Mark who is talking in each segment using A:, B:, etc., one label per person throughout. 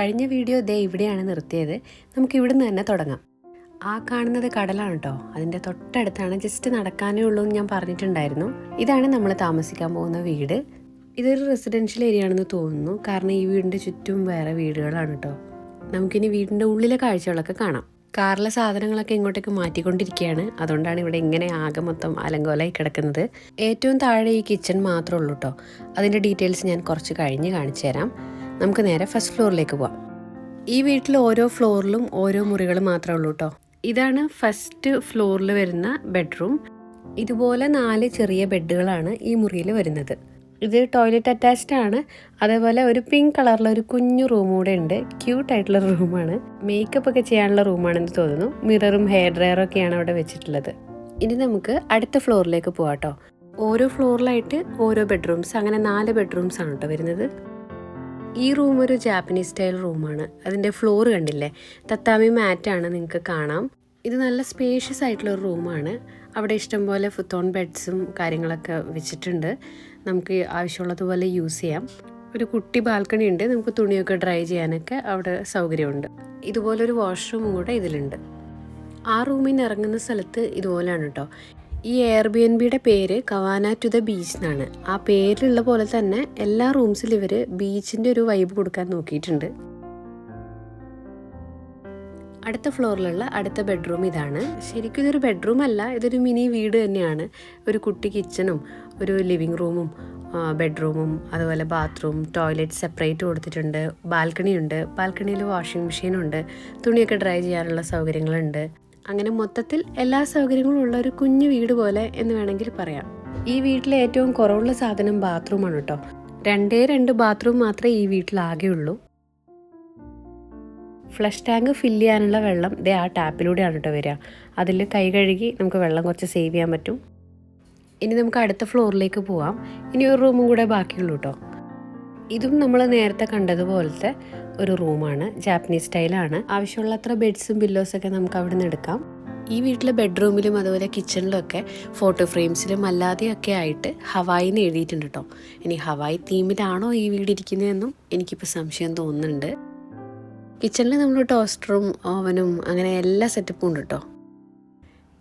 A: കഴിഞ്ഞ വീഡിയോ ദേ ഇവിടെയാണ് നിർത്തിയത്. നമുക്ക് ഇവിടുന്ന് തന്നെ തുടങ്ങാം. ആ കാണുന്നത് കടലാണ് കേട്ടോ അതിന്റെ തൊട്ടടുത്താണ് ജസ്റ്റ് നടക്കാനേ ഉള്ളൂ എന്ന് ഞാൻ പറഞ്ഞിട്ടുണ്ടായിരുന്നു. ഇതാണ് നമ്മൾ താമസിക്കാൻ പോകുന്ന വീട്. ഇതൊരു റെസിഡൻഷ്യൽ ഏരിയ ആണെന്ന് തോന്നുന്നു. കാരണം ഈ വീടിന്റെ ചുറ്റും വേറെ വീടുകളാണ് കേട്ടോ നമുക്കിനി വീടിന്റെ ഉള്ളിലെ കാഴ്ചകളൊക്കെ കാണാം. കാറിലെ സാധനങ്ങളൊക്കെ ഇങ്ങോട്ടേക്ക് മാറ്റിക്കൊണ്ടിരിക്കുകയാണ്. അതുകൊണ്ടാണ് ഇവിടെ ഇങ്ങനെ ആകെ മൊത്തം അലങ്കോലായി കിടക്കുന്നത്. ഏറ്റവും താഴെ ഈ കിച്ചൺ മാത്രമേ ഉള്ളൂ കേട്ടോ അതിന്റെ ഡീറ്റെയിൽസ് ഞാൻ കുറച്ച് കഴിഞ്ഞ് കാണിച്ചു തരാം നമുക്ക് നേരെ ഫസ്റ്റ് ഫ്ലോറിലേക്ക് പോവാം. ഈ വീട്ടിൽ ഓരോ ഫ്ലോറിലും ഓരോ മുറികൾ മാത്രമേ ഉള്ളൂ കേട്ടോ ഇതാണ് ഫസ്റ്റ് ഫ്ലോറിൽ വരുന്ന ബെഡ്റൂം. ഇതുപോലെ നാല് ചെറിയ ബെഡുകളാണ് ഈ മുറിയിൽ വരുന്നത്. ഇത് ടോയ്ലറ്റ് അറ്റാച്ച്ഡ് ആണ്. അതേപോലെ ഒരു പിങ്ക് കളറിലെ ഒരു കുഞ്ഞു റൂം കൂടെ ഉണ്ട്. ക്യൂട്ട് ആയിട്ടുള്ള റൂമാണ്. മേക്കപ്പ് ഒക്കെ ചെയ്യാനുള്ള റൂമാണെന്ന് തോന്നുന്നു. മിററും ഹെയർ ഡ്രയറും ഒക്കെയാണ് അവിടെ വെച്ചിട്ടുള്ളത്. ഇനി നമുക്ക് അടുത്ത ഫ്ലോറിലേക്ക് പോവാട്ടോ ഓരോ ഫ്ലോറിലായിട്ട് ഓരോ ബെഡ്റൂംസ് അങ്ങനെ നാല് ബെഡ്റൂംസ് ആണ് കേട്ടോ വരുന്നത്. ഈ റൂം ഒരു ജാപ്പനീസ് സ്റ്റൈൽ റൂമാണ് അതിന്റെ ഫ്ലോർ കണ്ടില്ലേ? തത്താമി മാറ്റാണ് നിങ്ങൾക്ക് കാണാം. ഇത് നല്ല സ്പേഷ്യസ് ആയിട്ടുള്ള ഒരു റൂമാണ് അവിടെ ഇഷ്ടംപോലെ ഫുത്തോൺ ബെഡ്സും കാര്യങ്ങളൊക്കെ വെച്ചിട്ടുണ്ട്. നമുക്ക് ആവശ്യമുള്ളതുപോലെ യൂസ് ചെയ്യാം. ഒരു കുട്ടി ബാൽക്കണി ഉണ്ട്. നമുക്ക് തുണിയൊക്കെ ഡ്രൈ ചെയ്യാനൊക്കെ അവിടെ സൗകര്യമുണ്ട്. ഇതുപോലൊരു വാഷ്റൂമും കൂടെ ഇതിലുണ്ട്. ആ റൂമിൽ നിന്ന് ഇറങ്ങുന്ന സ്ഥലത്ത് ഇതുപോലെയാണ് കേട്ടോ ഈ എയർ ബി എൻ ബിയുടെ പേര് കവാന ടു ദ ബീച്ച് എന്നാണ്. ആ പേരിലുള്ള പോലെ തന്നെ എല്ലാ റൂംസിലും ഇവർ ബീച്ചിന്റെ ഒരു വൈബ് കൊടുക്കാൻ നോക്കിയിട്ടുണ്ട്. അടുത്ത ഫ്ലോറിലുള്ള അടുത്ത ബെഡ്റൂം ഇതാണ്. ശരിക്കും ഇതൊരു ബെഡ്റൂം അല്ല ഇതൊരു മിനി വീട് തന്നെയാണ്. ഒരു കുട്ടി കിച്ചണും ഒരു ലിവിങ് റൂമും ബെഡ്റൂമും അതുപോലെ ബാത്റൂം ടോയ്ലറ്റ് സെപ്പറേറ്റ് കൊടുത്തിട്ടുണ്ട്. ബാൽക്കണി ഉണ്ട് ബാൽക്കണിയിൽ വാഷിംഗ് മെഷീനുണ്ട് തുണിയൊക്കെ ഡ്രൈ ചെയ്യാനുള്ള സൗകര്യങ്ങളുണ്ട്. അങ്ങനെ മൊത്തത്തിൽ എല്ലാ സൗകര്യങ്ങളും ഉള്ള ഒരു കുഞ്ഞു വീട് പോലെ എന്ന് വേണമെങ്കിൽ പറയാം. ഈ വീട്ടിലെ ഏറ്റവും കുറവുള്ള സാധനം ബാത്റൂമാണ് കേട്ടോ. രണ്ടേ രണ്ട് ബാത്റൂം മാത്രമേ ഈ ഉള്ളൂ ഫ്ലഷ് ടാങ്ക് ഫില്ല് ചെയ്യാനുള്ള വെള്ളം ദേ ആ ടാപ്പിലൂടെയാണ് കേട്ടോ വരിക. അതിൽ കൈ കഴുകി നമുക്ക് വെള്ളം കുറച്ച് സേവ് ചെയ്യാൻ പറ്റും. ഇനി നമുക്ക് അടുത്ത ഫ്ലോറിലേക്ക് പോവാം. ഇനി ഒരു റൂമും കൂടെ ബാക്കിയുള്ളൂ കേട്ടോ. ഇതും നമ്മൾ നേരത്തെ കണ്ടതുപോലത്തെ ഒരു റൂമാണ്. ജാപ്പനീസ് സ്റ്റൈലാണ് ആവശ്യമുള്ള അത്ര ബെഡ്സും ഒക്കെ നമുക്ക് അവിടെ നിന്ന് എടുക്കാം. ഈ വീട്ടിലെ ബെഡ്റൂമിലും അതുപോലെ കിച്ചണിലൊക്കെ ഫോട്ടോ ഫ്രെയിംസിലും അല്ലാതെയൊക്കെ ആയിട്ട് ഹവായിന്ന് എഴുതിയിട്ടുണ്ട് കേട്ടോ ഇനി ഹവായി തീമിലാണോ ഈ വീട് ഇരിക്കുന്നതെന്നും എനിക്കിപ്പോൾ സംശയം തോന്നുന്നുണ്ട്. കിച്ചണിൽ നമ്മൾ ടോസ്റ്ററും ഓവനും അങ്ങനെ എല്ലാ സെറ്റപ്പും ഉണ്ട് കേട്ടോ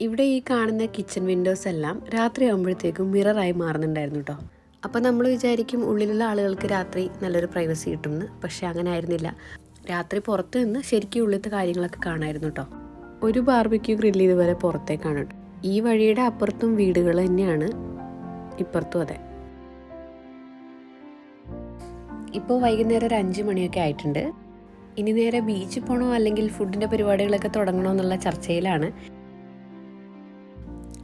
A: ഇവിടെ ഈ കാണുന്ന കിച്ചൺ വിൻഡോസ് എല്ലാം രാത്രി ആകുമ്പോഴത്തേക്കും മിററായി മാറുന്നുണ്ടായിരുന്നു കേട്ടോ അപ്പോൾ നമ്മൾ വിചാരിക്കും ഉള്ളിലുള്ള ആളുകൾക്ക് രാത്രി നല്ലൊരു പ്രൈവസി കിട്ടുമെന്ന് പക്ഷേ അങ്ങനെ ആയിരുന്നില്ല രാത്രി പുറത്ത് നിന്ന് ശരിക്കും ഉള്ളിലത്തെ കാര്യങ്ങളൊക്കെ കാണായിരുന്നു കേട്ടോ ഒരു ബാർബിക്യൂ ഗ്രില്ല് ഇതുവരെ പുറത്തേക്കാണ് ഈ വഴിയുടെ അപ്പുറത്തും വീടുകൾ തന്നെയാണ് ഇപ്പുറത്തും അതെ. ഇപ്പോൾ വൈകുന്നേരം ഒരു അഞ്ച് മണിയൊക്കെ ആയിട്ടുണ്ട്. ഇനി നേരെ ബീച്ചിൽ പോകണോ അല്ലെങ്കിൽ ഫുഡിന്റെ പരിപാടികളൊക്കെ തുടങ്ങണോ എന്നുള്ള ചർച്ചയിലാണ്.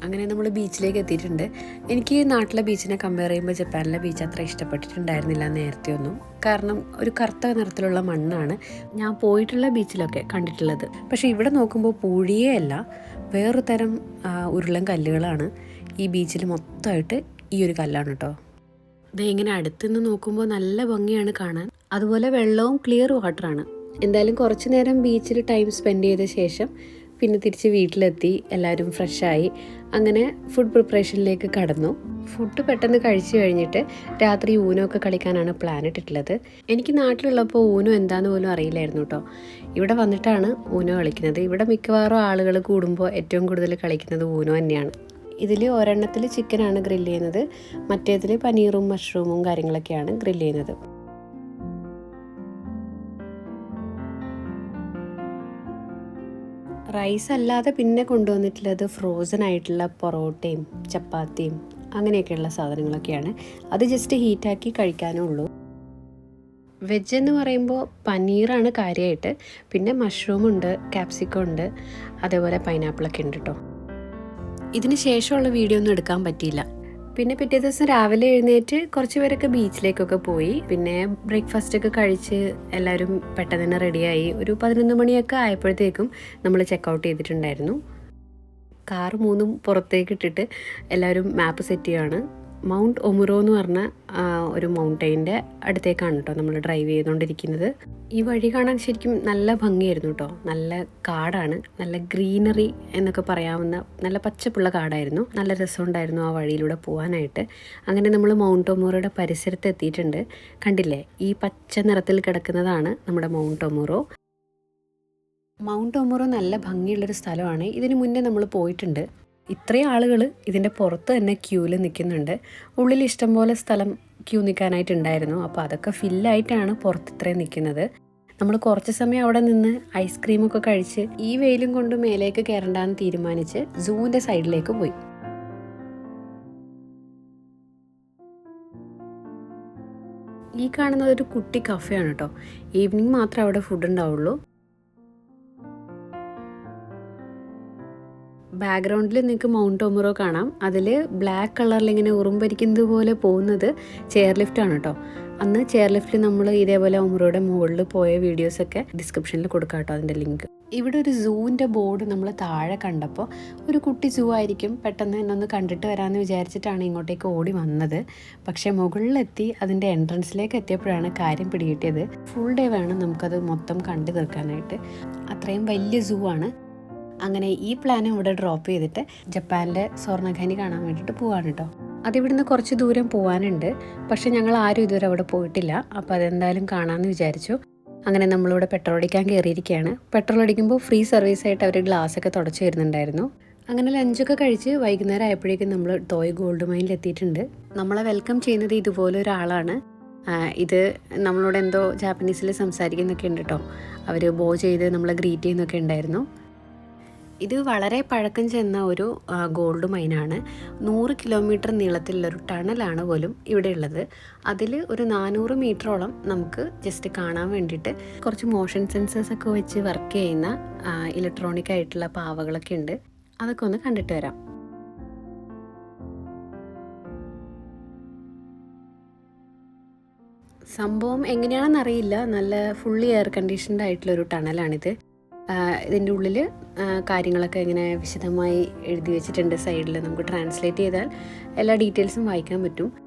A: അങ്ങനെ നമ്മൾ ബീച്ചിലേക്ക് എത്തിയിട്ടുണ്ട്. എനിക്ക് നാട്ടിലെ ബീച്ചിനെ കമ്പയർ ചെയ്യുമ്പോൾ ജപ്പാനിലെ ബീച്ച് അത്ര ഇഷ്ടപ്പെട്ടിട്ടുണ്ടായിരുന്നില്ല നേരത്തെ ഒന്നും. കാരണം ഒരു കറുത്ത നിറത്തിലുള്ള മണ്ണാണ് ഞാൻ പോയിട്ടുള്ള ബീച്ചിലൊക്കെ കണ്ടിട്ടുള്ളത്. പക്ഷേ ഇവിടെ നോക്കുമ്പോൾ പൂഴിയേ അല്ല വേറൊരു തരം ഉരുളൻ കല്ലുകളാണ് ഈ ബീച്ചിൽ മൊത്തമായിട്ട് ഈ ഒരു കല്ലാണ് കേട്ടോ ഇത് ഇങ്ങനെ അടുത്തുനിന്ന് നോക്കുമ്പോൾ നല്ല ഭംഗിയാണ് കാണാൻ. അതുപോലെ വെള്ളവും ക്ലിയർ വാട്ടറാണ് എന്തായാലും കുറച്ച് നേരം ബീച്ചിൽ ടൈം സ്പെൻഡ് ചെയ്ത ശേഷം പിന്നെ തിരിച്ച് വീട്ടിലെത്തി എല്ലാവരും ഫ്രഷായി. അങ്ങനെ ഫുഡ് പ്രിപ്പറേഷനിലേക്ക് കടന്നു. ഫുഡ് പെട്ടെന്ന് കഴിച്ചു കഴിഞ്ഞിട്ട് രാത്രി ഊനോ ഒക്കെ കളിക്കാനാണ് പ്ലാൻ ഇട്ടിട്ടുള്ളത്. എനിക്ക് നാട്ടിലുള്ളപ്പോൾ ഊനോ എന്താന്ന് പോലും അറിയില്ലായിരുന്നു കേട്ടോ ഇവിടെ വന്നിട്ടാണ് ഊനോ കളിക്കുന്നത്. ഇവിടെ മിക്കവാറും ആളുകൾ കൂടുമ്പോൾ ഏറ്റവും കൂടുതൽ കളിക്കുന്നത് ഊനോ തന്നെയാണ്. ഇതിൽ ഒരെണ്ണത്തിൽ ചിക്കനാണ് ഗ്രില്ല് ചെയ്യുന്നത്. മറ്റേതിൽ പനീറും മഷ്റൂമും കാര്യങ്ങളൊക്കെയാണ് ഗ്രില്ല് ചെയ്യുന്നത്. റൈസ് അല്ലാതെ പിന്നെ കൊണ്ടുവന്നിട്ടുള്ളത് ഫ്രോസൺ ആയിട്ടുള്ള പൊറോട്ടയും ചപ്പാത്തിയും അങ്ങനെയൊക്കെയുള്ള സാധനങ്ങളൊക്കെയാണ്. അത് ജസ്റ്റ് ഹീറ്റാക്കി കഴിക്കാനേ ഉള്ളൂ. വെജ് എന്ന് പറയുമ്പോൾ പനീറാണ് കാര്യമായിട്ട് പിന്നെ മഷ്റൂം ഉണ്ട് ക്യാപ്സിക്കം ഉണ്ട് അതേപോലെ പൈനാപ്പിളൊക്കെ ഉണ്ട് കേട്ടോ ഇതിന് ശേഷമുള്ള വീഡിയോ ഒന്നും എടുക്കാൻ പറ്റിയില്ല. പിന്നെ പിറ്റേ ദിവസം രാവിലെ എഴുന്നേറ്റ് കുറച്ച് പേരൊക്കെ ബീച്ചിലേക്കൊക്കെ പോയി. പിന്നെ ബ്രേക്ക്ഫാസ്റ്റ് ഒക്കെ കഴിച്ച് എല്ലാവരും പെട്ടെന്ന് തന്നെ റെഡിയായി ഒരു പതിനൊന്ന് മണിയൊക്കെ ആയപ്പോഴത്തേക്കും നമ്മൾ ചെക്കൗട്ട് ചെയ്തിട്ടുണ്ടായിരുന്നു. കാർ മൂന്നും പുറത്തേക്ക് ഇട്ടിട്ട് എല്ലാവരും മാപ്പ് സെറ്റ് ചെയ്യുകയാണ് മൗണ്ട് ഒമുറോ എന്ന് പറഞ്ഞ ഒരു മൗണ്ടെയിന്റെ അടുത്തേക്കാണ് കേട്ടോ നമ്മൾ ഡ്രൈവ് ചെയ്തുകൊണ്ടിരിക്കുന്നത് ഈ വഴി കാണാൻ ശരിക്കും നല്ല ഭംഗിയായിരുന്നു കേട്ടോ നല്ല കാടാണ്. നല്ല ഗ്രീനറി എന്നൊക്കെ പറയാവുന്ന നല്ല പച്ചപ്പുള്ള കാടായിരുന്നു. നല്ല രസമുണ്ടായിരുന്നു ആ വഴിയിലൂടെ പോകാനായിട്ട് അങ്ങനെ നമ്മൾ മൗണ്ട് ഒമുറോയുടെ പരിസരത്ത് എത്തിയിട്ടുണ്ട്. കണ്ടില്ലേ? ഈ പച്ച നിറത്തിൽ കിടക്കുന്നതാണ് നമ്മുടെ മൗണ്ട് ഒമുറോ. മൗണ്ട് ഒമുറോ നല്ല ഭംഗിയുള്ളൊരു സ്ഥലമാണ്. ഇതിനു മുന്നേ നമ്മൾ പോയിട്ടുണ്ട്. ഇത്രയും ആളുകൾ ഇതിന്റെ പുറത്ത് തന്നെ ക്യൂവിൽ നിൽക്കുന്നുണ്ട് ഉള്ളിൽ ഇഷ്ടംപോലെ സ്ഥലം ക്യൂ നിൽക്കാനായിട്ടുണ്ടായിരുന്നു അപ്പോൾ അതൊക്കെ ഫില്ലായിട്ടാണ് പുറത്ത് ഇത്രയും നിൽക്കുന്നത് നമ്മൾ കുറച്ച് സമയം അവിടെ നിന്ന് ഐസ്ക്രീമൊക്കെ കഴിച്ച് ഈ വെയിലും കൊണ്ട് മേലേക്ക് കയറണ്ടെന്ന് തീരുമാനിച്ച് സൂവിന്റെ സൈഡിലേക്ക് പോയി. ഈ കാണുന്നത് ഒരു കുട്ടി കഫേയാണ് കേട്ടോ ഈവനിങ് മാത്രമേ അവിടെ ഫുഡ് ഉണ്ടാവുള്ളൂ. ബാക്ക്ഗ്രൗണ്ടിൽ നിങ്ങൾക്ക് മൗണ്ട് ഒമറോ കാണാം. അതിൽ ബ്ലാക്ക് കളറിൽ ഇങ്ങനെ ഉറുമ്പരിക്കുന്നത് പോലെ പോകുന്നത് ചെയർ ലിഫ്റ്റ് ആണ് കേട്ടോ. അന്ന് ചെയർ ലിഫ്റ്റിൽ നമ്മൾ ഇതേപോലെ ഒമറോയുടെ മുകളിൽ പോയ വീഡിയോസൊക്കെ ഡിസ്ക്രിപ്ഷനിൽ കൊടുക്കാം കേട്ടോ അതിന്റെ ലിങ്ക്. ഇവിടെ ഒരു സൂവിന്റെ ബോർഡ് നമ്മൾ താഴെ കണ്ടപ്പോൾ ഒരു കുട്ടി സൂ ആയിരിക്കും പെട്ടെന്ന് എന്നെ ഒന്ന് കണ്ടിട്ട് വരാമെന്ന് വിചാരിച്ചിട്ടാണ് ഇങ്ങോട്ടേക്ക് ഓടി വന്നത്. പക്ഷേ മുകളിലെത്തി അതിന്റെ എൻട്രൻസിലേക്ക് എത്തിയപ്പോഴാണ് കാര്യം പിടികിട്ടിയത്. ഫുൾ ഡേ വേണം നമുക്കത് മൊത്തം കണ്ടു തീർക്കാനായിട്ട്. അത്രയും വലിയ സൂ ആണ്. അങ്ങനെ ഈ പ്ലാൻ ഇവിടെ ഡ്രോപ്പ് ചെയ്തിട്ട് ജപ്പാനിലെ സ്വർണഖനി കാണാൻ വേണ്ടിയിട്ട് പോവാണ് കേട്ടോ അതിവിടുന്ന് കുറച്ച് ദൂരം പോകാനുണ്ട് പക്ഷെ ഞങ്ങൾ ആരും ഇതുവരെ അവിടെ പോയിട്ടില്ല. അപ്പോൾ അതെന്തായാലും കാണാമെന്ന് വിചാരിച്ചു. അങ്ങനെ നമ്മളിവിടെ പെട്രോൾ അടിക്കാൻ കയറിയിരിക്കുകയാണ്. പെട്രോൾ അടിക്കുമ്പോൾ ഫ്രീ സർവീസ് ആയിട്ട് അവർ ഗ്ലാസ് ഒക്കെ തുടച്ചു തരുന്നുണ്ടായിരുന്നു. അങ്ങനെ ലഞ്ചൊക്കെ കഴിച്ച് വൈകുന്നേരം ആയപ്പോഴേക്കും നമ്മൾ തോയ് ഗോൾഡ് മൈനിൽ എത്തിയിട്ടുണ്ട്. നമ്മളെ വെൽക്കം ചെയ്യുന്നത് ഇതുപോലെ ഒരാളാണ്. ഇത് നമ്മളോട് എന്തോ ജാപ്പനീസിൽ സംസാരിക്കുന്നൊക്കെ ഉണ്ട് കേട്ടോ അവർ ബോ ചെയ്ത് നമ്മളെ ഗ്രീറ്റ് ചെയ്യുന്നൊക്കെ ഉണ്ടായിരുന്നു. ഇത് വളരെ പഴക്കം ചെന്ന ഒരു ഗോൾഡ് മൈനാണ്. നൂറ് കിലോമീറ്റർ നീളത്തിലുള്ളൊരു ടണലാണ് പോലും ഇവിടെ ഉള്ളത് അതിൽ ഒരു നാനൂറ് മീറ്ററോളം നമുക്ക് ജസ്റ്റ് കാണാൻ വേണ്ടിയിട്ട് കുറച്ച് മോഷൻ സെൻസേഴ്സ് ഒക്കെ വെച്ച് വർക്ക് ചെയ്യുന്ന ഇലക്ട്രോണിക് ആയിട്ടുള്ള പാവകളൊക്കെ ഉണ്ട്. അതൊക്കെ ഒന്ന് കണ്ടിട്ട് വരാം. സംഭവം എങ്ങനെയാണെന്ന് അറിയില്ല നല്ല ഫുള്ളി എയർ കണ്ടീഷൻഡ് ആയിട്ടുള്ള ഒരു ടണലാണിത്. ഇതിന്റെ ഉള്ളിൽ കാര്യങ്ങളൊക്കെ ഇങ്ങനെ വിശദമായി എഴുതി വെച്ചിട്ടുണ്ട് സൈഡിൽ. നമുക്ക് ട്രാൻസ്ലേറ്റ് ചെയ്താൽ എല്ലാ ഡീറ്റെയിൽസും വായിക്കാൻ പറ്റും.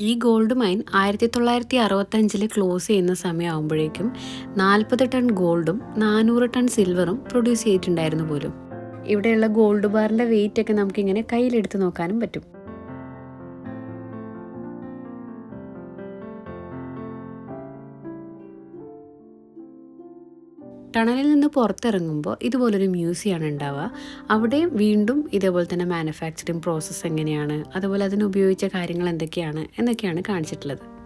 A: ഈ ഗോൾഡ് മൈൻ ആയിരത്തി തൊള്ളായിരത്തി അറുപത്തഞ്ചിൽ ക്ലോസ് ചെയ്യുന്ന സമയമാകുമ്പോഴേക്കും നാൽപ്പത് ടൺ ഗോൾഡും നാനൂറ് ടൺ സിൽവറും പ്രൊഡ്യൂസ് ചെയ്തിട്ടുണ്ടായിരുന്നു പോലും. ഇവിടെയുള്ള ഗോൾഡ് ബാറിന്റെ വെയിറ്റ് ഒക്കെ നമുക്കിങ്ങനെ കയ്യിലെടുത്ത് നോക്കാനും പറ്റും. ടണലിൽ നിന്ന് പുറത്തിറങ്ങുമ്പോൾ ഇതുപോലൊരു മ്യൂസിയമാണ് ഉണ്ടാവുക. അവിടെ വീണ്ടും ഇതേപോലെ തന്നെ മാനുഫാക്ചറിങ് പ്രോസസ്സ് എങ്ങനെയാണ്? അതുപോലെ അതിന് ഉപയോഗിച്ച കാര്യങ്ങൾ എന്തൊക്കെയാണ്? എന്നൊക്കെയാണ് കാണിച്ചിട്ടുള്ളത്.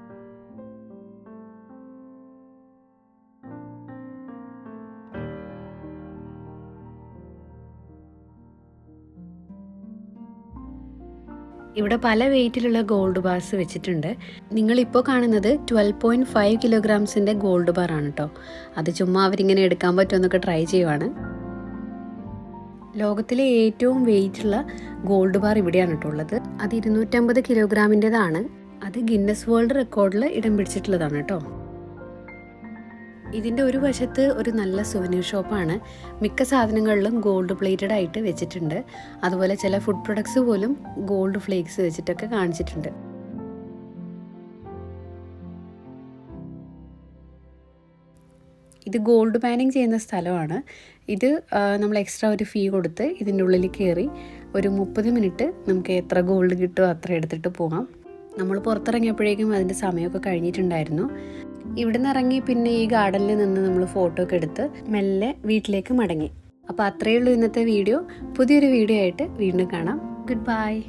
A: ഇവിടെ പല വെയിറ്റിലുള്ള ഗോൾഡ് ബാർസ് വെച്ചിട്ടുണ്ട്. നിങ്ങളിപ്പോൾ കാണുന്നത് ട്വൽവ് പോയിന്റ് ഫൈവ് കിലോഗ്രാംസിന്റെ ഗോൾഡ് ബാർ ആണ് കേട്ടോ അത് ചുമ്മാ അവരിങ്ങനെ എടുക്കാൻ പറ്റുമെന്നൊക്കെ ട്രൈ ചെയ്യുവാണ്. ലോകത്തിലെ ഏറ്റവും വെയിറ്റുള്ള ഗോൾഡ് ബാർ ഇവിടെയാണ് കേട്ടോ ഉള്ളത്. അത് ഇരുന്നൂറ്റമ്പത് കിലോഗ്രാമിന്റെതാണ് അത് ഗിന്നസ് വേൾഡ് റെക്കോർഡിൽ ഇടം പിടിച്ചിട്ടുള്ളതാണ് കേട്ടോ ഇതിന്റെ ഒരു വശത്ത് ഒരു നല്ല സുവനീർ ഷോപ്പാണ് മിക്ക സാധനങ്ങളിലും ഗോൾഡ് പ്ലേറ്റഡ് ആയിട്ട് വെച്ചിട്ടുണ്ട്. അതുപോലെ ചില ഫുഡ് പ്രൊഡക്ട്സ് പോലും ഗോൾഡ് ഫ്ലേക്സ് വെച്ചിട്ടൊക്കെ കാണിച്ചിട്ടുണ്ട്. ഇത് ഗോൾഡ് പാനിങ് ചെയ്യുന്ന സ്ഥലമാണ്. ഇത് നമ്മൾ എക്സ്ട്രാ ഒരു ഫീ കൊടുത്ത് ഇതിന്റെ ഉള്ളിൽ കയറി ഒരു മുപ്പത് മിനിറ്റ് നമുക്ക് എത്ര ഗോൾഡ് കിട്ടുമോ അത്ര എടുത്തിട്ട് പോകാം. നമ്മൾ പുറത്തിറങ്ങിയപ്പോഴേക്കും അതിന്റെ സമയമൊക്കെ കഴിഞ്ഞിട്ടുണ്ടായിരുന്നു. ഇവിടെ നിന്ന് ഇറങ്ങി പിന്നെ ഈ ഗാർഡനിൽ നിന്ന് നമ്മൾ ഫോട്ടോ ഒക്കെ എടുത്ത് മെല്ലെ വീട്ടിലേക്ക് മടങ്ങി. അപ്പോൾ അത്രയേ ഉള്ളൂ ഇന്നത്തെ വീഡിയോ പുതിയൊരു വീഡിയോ ആയിട്ട് വീണ്ടും കാണാം. Good bye